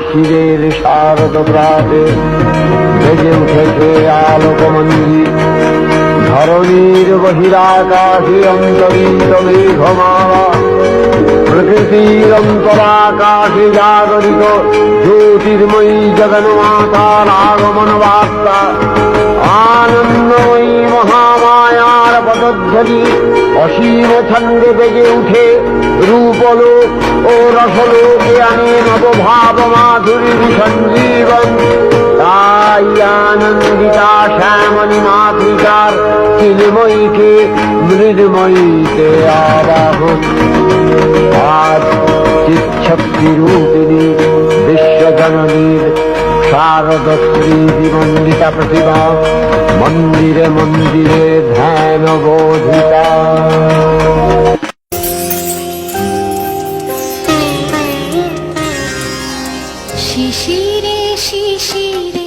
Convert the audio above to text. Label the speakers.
Speaker 1: শিরের শারদ প্রাতে ভেজে উঠেছে আলোকমন্দির ধরণীর বহিরাকাশে অন্তরিত মেঘমালা প্রকৃতির অন্তরাকাশে জাগরিত জ্যোতির্ময়ী জগন্মাতার আগমন বার্তা। পদধ্বনি অসীম ছন্দে বেজে উঠে রূপলোক ও রসলোকে আনে নবভাব মাধুরীর সঞ্জীবন। তাই আনন্দিতা শ্যামণী মাতৃকার চিন্ময়ীকে মৃদময়ীতে আবাহন আজ চিচ্ছক্তি রূপিণী বিশ্বজননীর শারদ শ্রী মন্দিতা প্রতিমা মন্দিরে মন্দিরে ধ্যান বোধিতা
Speaker 2: শিশিরে শিশিরে